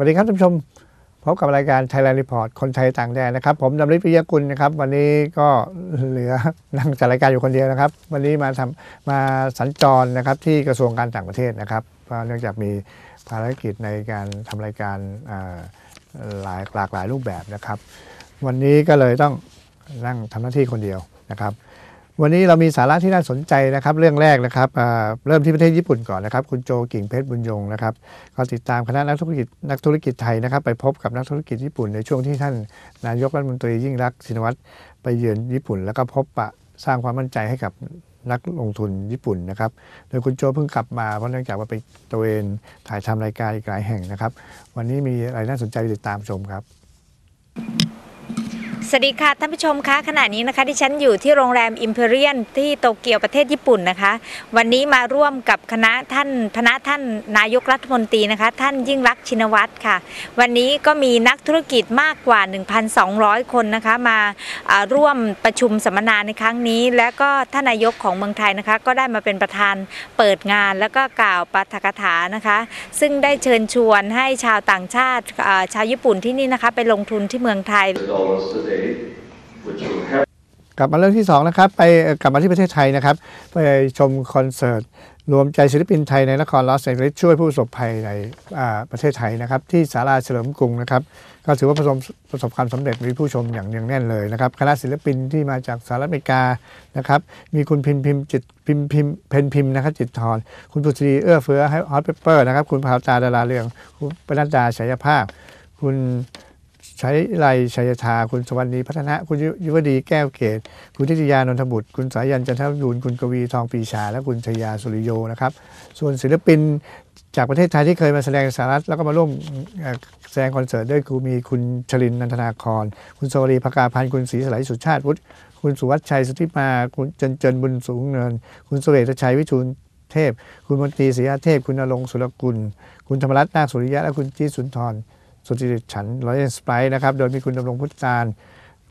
สวัสดีครับท่านผู้ชมพบกับรายการ Thailand Report คนไทยต่างแดนนะครับ ผมดำริปิยกุลนะครับ วันนี้ก็เหลือนั่งจัดรายการอยู่คนเดียวนะครับ วันนี้มาทำมาสัญจรนะครับที่กระทรวงการต่างประเทศนะครับเพราะเนื่องจากมีภารกิจในการทำรายการหลายหลากหลายรูปแบบนะครับ วันนี้ก็เลยต้องนั่งทำหน้าที่คนเดียวนะครับ วันนี้เรามีสาระที่น่าสนใจนะครับ เรื่องแรกนะครับเริ่มที่ประเทศญี่ปุ่นก่อนนะครับ คุณโจกิ่งเพชรบุญยงนะครับก็ติดตามคณะนักธุรกิจนักธุรกิจไทยนะครับ ไปพบกับนักธุรกิจญี่ปุ่นในช่วงที่ท่านนายกรัฐมนตรียิ่งรักชินวัตรไปเยือนญี่ปุ่น แล้วก็พบปะสร้างความมั่นใจให้กับนักลงทุนญี่ปุ่นนะครับ โดยคุณโจเพิ่งกลับมาเพราะเนื่องจากว่าไปตระเวนถ่ายทำรายการอีกหลายแห่งนะครับ วันนี้มีอะไรน่าสนใจติดตามชมครับ สวัสดีค่ะท่านผู้ชมคะขณะนี้นะคะที่ฉันอยู่ที่โรงแรมอิมพีเรียนที่โตเกียวประเทศญี่ปุ่นนะคะ วันนี้มาร่วมกับคณะท่านคณะท่านนายกรัฐมนตรีนะคะ ท่านยิ่งรักชินวัตรค่ะ วันนี้ก็มีนักธุรกิจมากกว่า 1,200 คนนะคะ มาร่วมประชุมสัมมนาในครั้งนี้ และก็ท่านนายกของเมืองไทยนะคะ ก็ได้มาเป็นประธานเปิดงาน แล้วก็กล่าวปาฐกถานะคะ ซึ่งได้เชิญชวนให้ชาวต่างชาติชาวญี่ปุ่นที่นี่นะคะไปลงทุนที่เมืองไทยกลับมาเรื่องที่สองนะครับไปกลับมาที่ประเทศไทยนะครับ ไปชมคอนเสิร์ต รวมใจศิลปินไทยในนครลอสแอนเจลิสช่วยผู้ประสบภัยในประเทศไทยนะครับ ที่ศาลาเฉลิมกรุงนะครับ ก็ถือว่าประสบประสบความสำเร็จมีผู้ชมอย่างเนืองแน่นเลยนะครับคณะศิลปินที่มาจากสหรัฐอเมริกานะครับมีคุณพิมพิมจิตพิมพิมเพนพิมนะครับจิตทรคุณปุตรีเอื้อเฟื้อฮอตเปเปอร์นะครับคุณพาวตาดาราเรืองคุณปนัดดาชัยภาพ คุณ ใช้ไรชัยธาคุณสวรรณีพัฒนะ คุณยุวดีแก้วเกต คุณทิตยานนทบุตร คุณสายันจันทยูนคุณกวีทองปีชา และคุณชยาสุริโยนะครับ ส่วนศิลปินจากประเทศไทยที่เคยมาแสดงสหรัฐแล้วก็มาร่วมแสดงคอนเสิร์ตด้วยคือมีคุณชลินนันทนาคร คุณสวรีภกาพันธ์คุณศรีสไลสุชาติวุฒิคุณสุวัชชัยสุธิมาคุณเจนเจนบุญสูงเนิน คุณสุเรศชัยวิทูลเทพ คุณมนตรีศรีอาเทพ คุณนรงสุรกุล คุณธรรมรัตน์นาคสุริยะ และคุณจีสุนทร สุจิตฉันร้อยเอ็นสไปร์นะครับ โดยมีคุณดำรงพุทธการ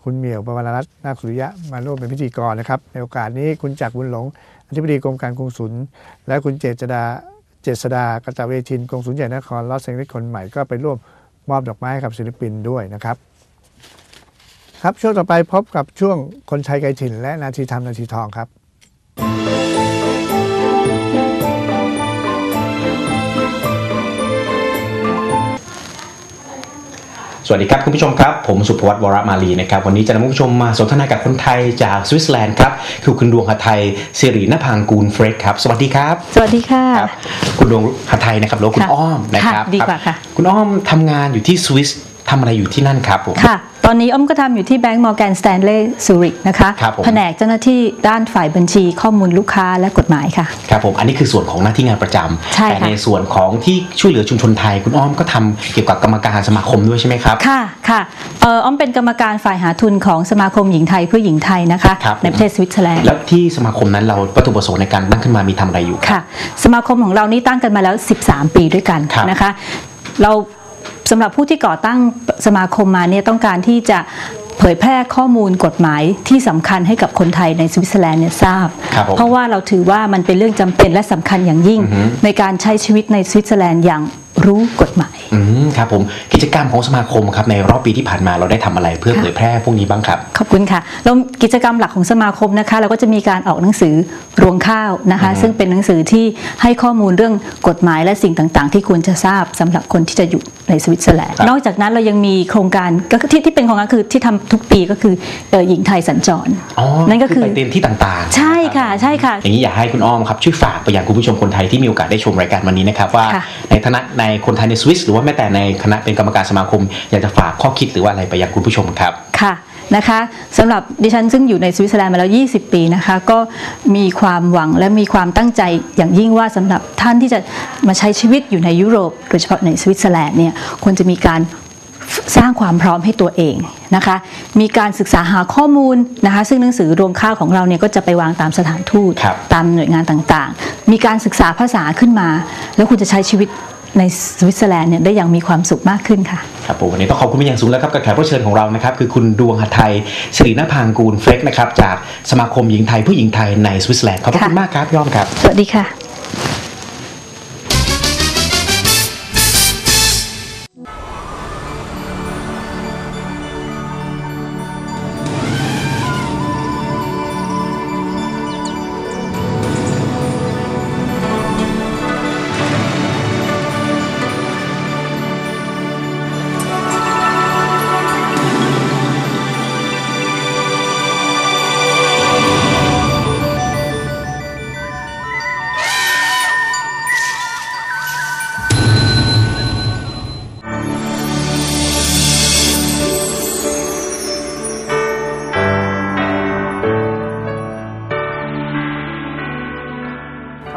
คุณเหมียวประวรรัตน์นาคสุริยะมาร่วมเป็นพิธีกรนะครับ ในโอกาสนี้คุณจักรบุญหลงอธิบดีกรมการกงสุลและคุณเจษดาเจษดากตเวทินกงสุลใหญ่นครลอสแองเจลิสคนใหม่ก็ไปร่วมมอบดอกไม้ให้กับศิลปินด้วยนะครับ ครับช่วงต่อไปพบกับช่วงคนไทยไกลถิ่น และนาทีทำนาทีทองครับ สวัสดีครับคุณผู้ชมครับ ผมสุภวัตวรมาลีนะครับวันนี้จะนำคุณผู้ชมมาสนทนากับคนไทยจากสวิตเซอร์แลนด์ครับคือคุณดวงหทัยสิรินภางกูลเฟรดครับสวัสดีครับ สวัสดีค่ะครับคุณดวงหทัยนะครับหรือว่าคุณค่ะอ้อมนะครับค่ะดีกว่ารับค่ะคุณอ้อมทำงานอยู่ที่สวิสทำอะไรอยู่ที่นั่นครับผมค่ะต อนนี้อ้อมก็ทำอยู่ที่แบงก์มอร์แกนสแตนเลย์ซูริกนะคะครับผม แผนกเจ้าหน้าที่ด้านฝ่ายบัญชีข้อมูลลูกค้าและกฎหมายค่ะ ครับผมอันนี้คือส่วนของหน้าที่งานประจำใช่แต่ค่ะในส่วนของที่ช่วยเหลือชุมชนไทยคุณอ้อมก็ทำเกี่ยวกับกรรมการสมาคมด้วยใช่ไหมครับ ค่ะค่ะเอ่ออ้อมเป็นกรรมการฝ่ายหาทุนของสมาคมหญิงไทยเพื่อหญิงไทยนะคะ ครับ ในประเทศสวิตเซอร์แลนด์ แล้วที่สมาคมนั้นเราวัตถุประสงค์ในการตั้งขึ้นมามีทำอะไรอยู่ ค่ะสมาคมของเรานี่ตั้งกันมาแล้ว 13 ปีด้วยกันครับนะคะ เรา สำหรับผู้ที่ก่อตั้งสมาคมมาเนี่ยต้องการที่จะเผยแพร่ข้อมูลกฎหมายที่สำคัญให้กับคนไทยในสวิตเซอร์แลนด์เนี่ยทราบครับผมเพราะว่าเราถือว่ามันเป็นเรื่องจำเป็นและสำคัญอย่างยิ่งอือฮึในการใช้ชีวิตในสวิตเซอร์แลนด์อย่าง รู้กฎหมายอืมครับผมกิจกรรมของสมาคมครับในรอบปีที่ผ่านมาเราได้ทำอะไรเพื่อค่ะเผยแพร่พวกนี้บ้างครับ ขอบคุณค่ะแล้วกิจกรรมหลักของสมาคมนะคะ เราก็จะมีการออกหนังสือรวงข้าวนะคะอืมซึ่งเป็นหนังสือที่ให้ข้อมูลเรื่องกฎหมายและสิ่งต่าง ๆ ที่ควรจะทราบสำหรับคนที่จะอยู่ในสวิตเซอร์แลนด์นอกจากนั้นเรายังมีโครงการก็คือที่ที่เป็นโครงการคือที่ทำทุกปีก็คือเอ่อหญิงไทยสัญจรอ๋อนั่นก็คือไปเรียนที่ต่างๆ ใช่ค่ะใช่ค่ะ อย่างนี้อยากให้คุณอ้อมครับช่วยฝากไปยังคุณผู้ชมคนไทยที่มีโอกาสได้ชมรายการวันนี้นะครับว่าค่ะในฐานะในคนไทยในสวิสหรือว่าแม้แต่ในคณะเป็นกรรมการสมาคม อยากจะฝากข้อคิดหรือว่าอะไรไปยังคุณผู้ชมครับค่ะนะคะสำหรับดิฉันซึ่งอยู่ในสวิตเซอร์แลนด์มาแล้ว 20 ปีนะคะก็มีความหวังและมีความตั้งใจอย่างยิ่งว่าสำหรับท่านที่จะมาใช้ชีวิตอยู่ในยุโรป โดยเฉพาะในสวิตเซอร์แลนด์เนี่ยควรจะมีการสร้างความพร้อมให้ตัวเองนะคะ มีการศึกษาหาข้อมูลนะคะ ซึ่งหนังสือรวมข้าวของเราเนี่ยก็จะไปวางตามสถานทูตครับตามหน่วยงานต่างๆ มีการศึกษาภาษาขึ้นมา แล้วคุณจะใช้ชีวิต ในสวิตเซอร์แลนด์เนี่ยได้อย่างมีความสุขมากขึ้นค่ะ ครับผมวันนี้ต้องขอบคุณเป็นอย่างสูงแล้วครับกับแขกรับเชิญของเรานะครับคือคุณดวงหทัยสิรินภางกูลเฟรกนะครับจากสมาคมหญิงไทยผู้หญิงไทยในสวิตเซอร์แลนด์ขอบพระคุณค่ะมากครับพี่อ้อมครับ สวัสดีค่ะ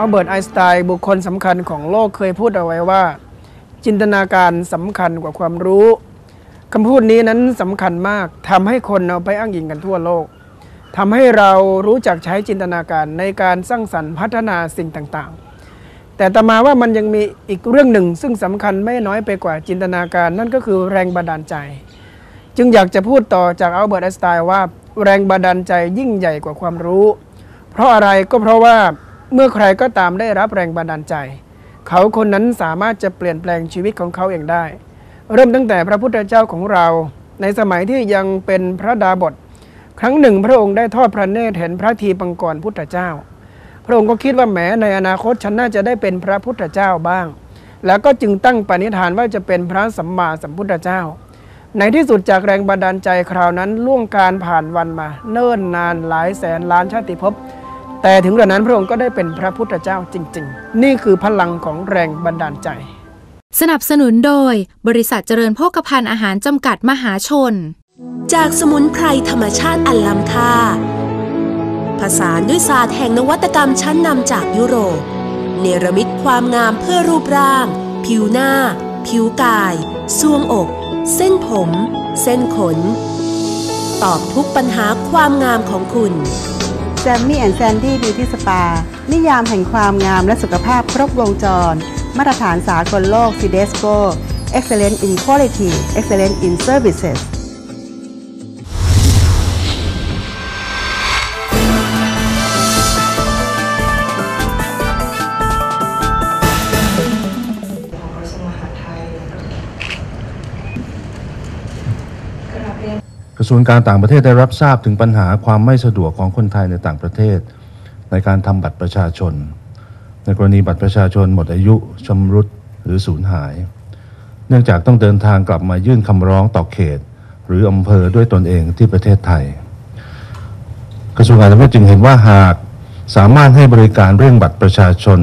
อัลเบิร์ตไอน์สไตน์บุคคลสำคัญของโลกเคยพูดเอาไว้ว่า จินตนาการสำคัญกว่าความรู้คำพูดนี้นั้นสำคัญมากทำให้คนเอาไปอ้างอิงกันทั่วโลกทำให้เรารู้จักใช้จินตนาการในการสร้างสรรค์พัฒนาสิ่งต่างๆ แต่ต่อมาว่ามันยังมีอีกเรื่องหนึ่ง ซึ่งสำคัญไม่น้อยไปกว่าจินตนาการ นั่นก็คือแรงบันดาลใจ จึงอยากจะพูดต่อจากอัลเบิร์ตไอน์สไตน์ว่าแรงบันดาลใจยิ่งใหญ่กว่าความรู้ เพราะอะไรก็เพราะว่า เมื่อใครก็ตามได้รับแรงบันดาลใจ เขาคนนั้นสามารถจะเปลี่ยนแปลงชีวิตของเขาเองได้ เริ่มตั้งแต่พระพุทธเจ้าของเรา ในสมัยที่ยังเป็นพระดาบท ครั้งหนึ่งพระองค์ได้ทอดพระเนตรเห็นพระทีปังกรพุทธเจ้า พระองค์ก็คิดว่าแหมในอนาคตฉันน่าจะได้เป็นพระพุทธเจ้าบ้าง แล้วก็จึงตั้งปณิธานว่าจะเป็นพระสัมมาสัมพุทธเจ้า ในที่สุดจากแรงบันดาลใจคราวนั้นล่วงการผ่านวันมา เนิ่นนานหลายแสนล้านชาติภพ แต่ถึงกระนั้นพระองค์ก็ได้เป็นพระพุทธเจ้าจริง ๆ นี่คือพลังของแรงบันดาลใจ สนับสนุนโดย บริษัทเจริญโภคภัณฑ์อาหารจำกัดมหาชน จากสมุนไพรธรรมชาติอันล้ำค่า ผสานด้วยศาสตร์แห่งนวัตกรรมชั้นนำจากยุโรป เนรมิตความงามเพื่อรูปร่าง ผิวหน้า ผิวกายซวงอก เส้นผม เส้นขน ตอบทุกปัญหาความงามของคุณ แซมมี่แอนแซนดี้บิวตี้สปา นิยามแห่งความงามและสุขภาพครบวงจร มาตรฐานสากลโลกซีเดสโก Excellent in Quality Excellent in Services กระทรวงการต่างประเทศได้รับทราบถึงปัญหาความไม่สะดวกของคนไทยในต่างประเทศ ในการทำบัตรประชาชน ในกรณีบัตรประชาชนหมดอายุชำรุดหรือสูญหาย เนื่องจากต้องเดินทางกลับมายื่นคำร้องต่อเขต หรืออำเภอด้วยตนเองที่ประเทศไทย กระทรวงการต่างประเทศจึงเห็นว่าหากสามารถให้บริการเรื่องบัตรประชาชน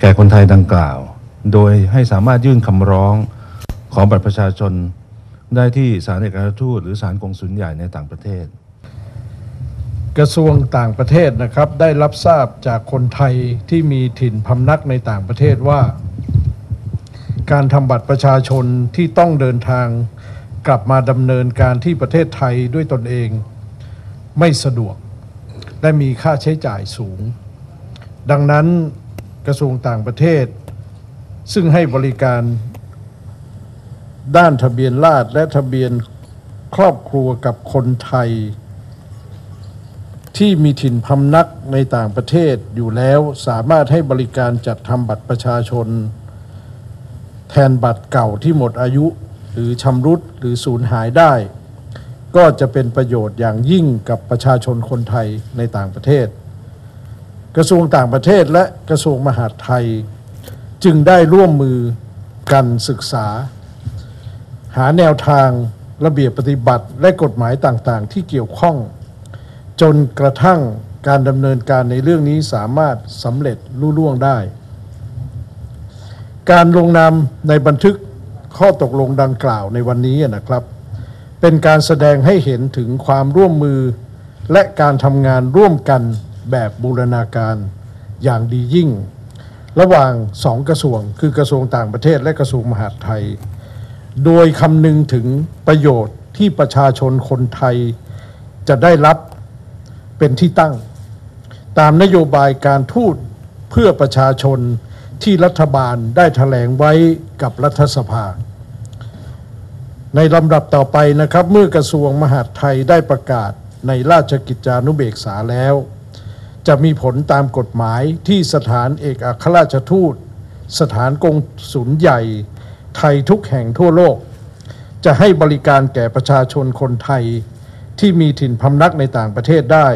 แก่คนไทยดังกล่าว โดยให้สามารถยื่นคำร้องขอบัตรประชาชน ได้ที่ศาลเอกอัครทูตหรือศาลกงสุลใหญ่ในต่างประเทศ กระทรวงต่างประเทศนะครับ ได้รับทราบจากคนไทยที่มีถิ่นพำนักในต่างประเทศว่า การทำบัตรประชาชนที่ต้องเดินทางกลับมาดำเนินการที่ประเทศไทยด้วยตนเอง ไม่สะดวก และมีค่าใช้จ่ายสูง ดังนั้นกระทรวงต่างประเทศ ซึ่งให้บริการ ด้านทะเบียนราษฎรและทะเบียนครอบครัวกับคนไทย ที่มีถิ่นพำนักในต่างประเทศอยู่แล้วสามารถให้บริการจัดทำบัตรประชาชน แทนบัตรเก่าที่หมดอายุหรือชำรุดหรือสูญหายได้ ก็จะเป็นประโยชน์อย่างยิ่งกับประชาชนคนไทยในต่างประเทศ กระทรวงต่างประเทศและกระทรวงมหาดไทย จึงได้ร่วมมือกันศึกษา หาแนวทางระเบียบปฏิบัติและกฎหมายต่างๆ ที่เกี่ยวข้อง จนกระทั่งการดำเนินการในเรื่องนี้สามารถสำเร็จลุล่วงได้ การลงนามในบันทึกข้อตกลงดังกล่าวในวันนี้นะครับ เป็นการแสดงให้เห็นถึงความร่วมมือ และการทำงานร่วมกันแบบบูรณาการอย่างดียิ่ง ระหว่างสองกระทรวงคือกระทรวงต่างประเทศและกระทรวงมหาดไทย โดยคำนึงถึงประโยชน์ที่ประชาชนคนไทยจะได้รับเป็นที่ตั้ง ตามนโยบายการทูตเพื่อประชาชนที่รัฐบาลได้แถลงไว้กับรัฐสภา ในลำดับต่อไปนะครับ เมื่อกระทรวงมหาดไทยได้ประกาศในราชกิจจานุเบกษาแล้ว จะมีผลตามกฎหมายที่สถานเอกอัครราชทูต สถานกงสุลใหญ่ ไทยทุกแห่งทั่วโลก จะให้บริการแก่ประชาชนคนไทยที่มีถิ่นพำนักในต่างประเทศได้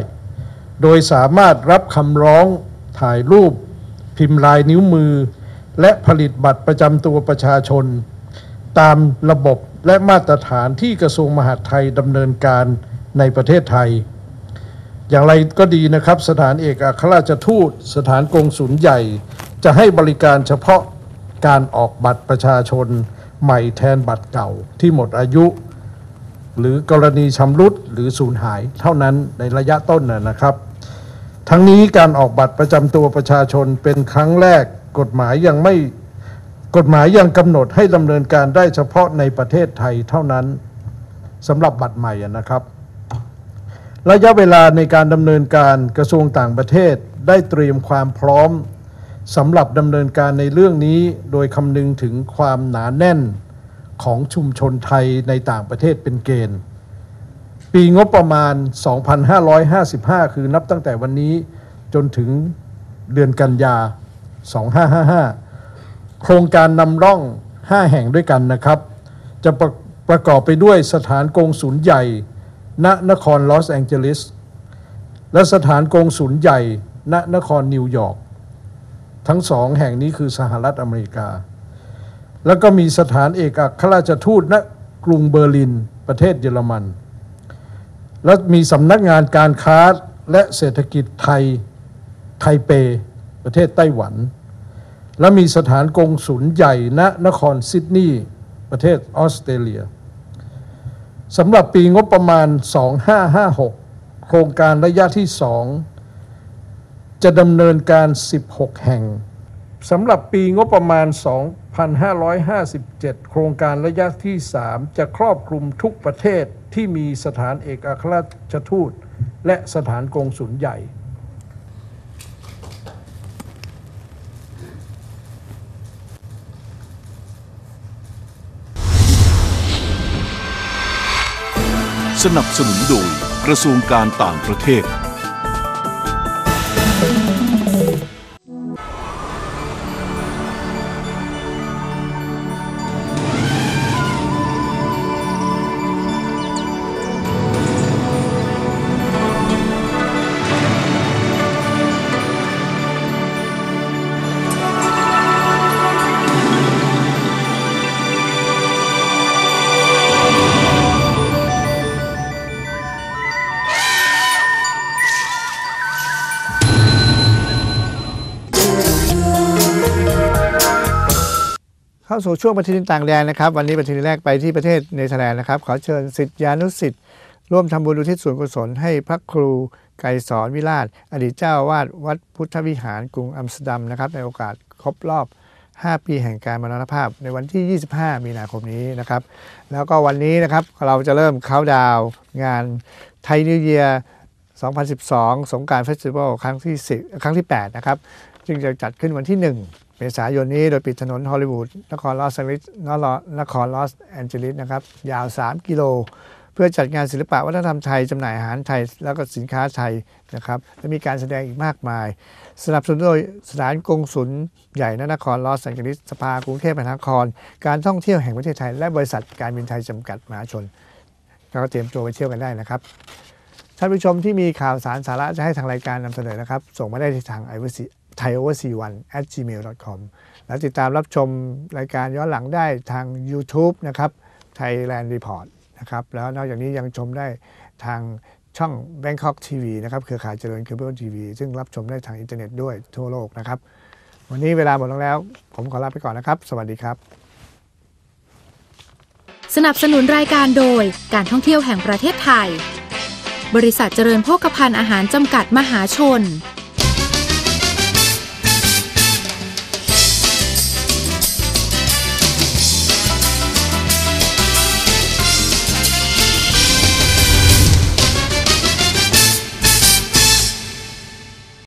โดยสามารถรับคำร้องถ่ายรูป พิมพ์ลายนิ้วมือ และผลิตบัตรประจำตัวประชาชน ตามระบบและมาตรฐานที่กระทรวงมหาดไทยดำเนินการในประเทศไทย อย่างไรก็ดีนะครับ สถานเอกอัครราชทูต สถานกงสุลใหญ่ จะให้บริการเฉพาะ การออกบัตรประชาชนใหม่แทนบัตรเก่าที่หมดอายุ หรือกรณีชำรุดหรือสูญหายเท่านั้นในระยะต้นนะนะครับ ทั้งนี้การออกบัตรประจำตัวประชาชนเป็นครั้งแรกกฎหมายยังไม่กฎหมายยังกำหนดให้ดำเนินการได้เฉพาะในประเทศไทยเท่านั้นสำหรับบัตรใหม่อะนะครับ ระยะเวลาในการดำเนินการกระทรวงต่างประเทศได้เตรียมความพร้อม สำหรับดำเนินการในเรื่องนี้โดยคำนึงถึงความหนาแน่นของชุมชนไทยในต่างประเทศเป็นเกณฑ์ ปีงบประมาณ 2,555 คือนับตั้งแต่วันนี้จนถึงเดือนกันยา 2555 โครงการนำร่อง 5 แห่งด้วยกันนะครับ จะประประกอบไปด้วยสถานกงศูนย์ใหญ่ ณนครลอสแองเจลิส และสถานกงศูนย์ใหญ่ ณนครนิวยอร์ก ทั้งสองแห่งนี้คือสหรัฐอเมริกา แล้วก็มีสถานเอกอัครราชทูตณกรุงเบอร์ลินประเทศเยอรมัน และมีสำนักงานการค้าและเศรษฐกิจไทยไทเป ประเทศไต้หวัน และมีสถานกงศูนย์ใหญ่ณนครซิดนีย์ประเทศออสเตรเลียสำหรับปีงบประมาณ 2556 โครงการระยะที่ 2 จะดำเนินการ 16 แห่งสำหรับปีงบประมาณ 2557 โครงการระยะที่ 3 จะครอบคลุมทุกประเทศที่มีสถานเอกอัครราชทูต และสถานกงสุลใหญ่ สนับสนุนโดยกระทรวงการต่างประเทศาสู่ช่วงปฏิทินต่างแดนนะครับ วันนี้ปฏิทินแรกไปที่ประเทศเนเธอร์แลนด์นะครับ ขอเชิญสิทธิานุสิทธิ์ร่วมทำบุญอุทิศส่วนกุศลให้พระครูไกรสอนวิราช อดีตเจ้าวาดวัดพุทธวิหารกรุงอัมสเตอร์ดัมนะครับ ในโอกาสครบรอบ 5 ปีแห่งการมรณภาพในวันที่ 25 มีนาคมนี้นะครับ แล้วก็วันนี้นะครับเราจะเริ่มเข้าน์ดาวงานไทยนิวเยียร์2012 สงการเฟสติวัลครั้งที่10ครั้งที่ 8 นะครับซึ่งจะจัดขึ้นวันที่ 1 เมษายนนี้โดยปิดถนนฮอลลีวูดนครลอสแอนเจลิสนครลอสแอนเจลิสนะครับยาว 3 กิโล เพื่อจัดงานศิลปะวัฒนธรรมไทยจำหน่ายอาหารไทย แล้วก็สินค้าไทยนะครับและมีการแสดงอีกมากมาย สนับสนุนโดยสถานกงสุลใหญ่นครลอสแอนเจลิสสภากรุงเทพมหานคร การท่องเที่ยวแห่งประเทศไทย และบริษัทการบินไทยจำกัดมหาชนก็เตรียมตัวไปเที่ยวกันได้นะครับท่านผู้ชมที่มีข่าวสารสาระจะให้ทางรายการนำเสนอนะครับ ส่งมาได้ที่ทาง i v c thaiovers41 at gmail.com และติดตามรับชมรายการย้อนหลังได้ทาง YouTube นะครับ Thailand Report นะครับ แล้วนอกจากนี้ยังชมได้ทางช่อง Bangkok TV นะครับ เครือข่ายเจริญเคเบิลทีวีซึ่งรับชมได้ทางอินเทอร์เน็ตด้วยทั่วโลกนะครับ วันนี้เวลาหมดลงแล้ว ผมขอลาไปก่อนนะครับ สวัสดีครับ สนับสนุนรายการโดยการท่องเที่ยวแห่งประเทศไทย บริษัทเจริญโภคภัณฑ์อาหารจำกัดมหาชน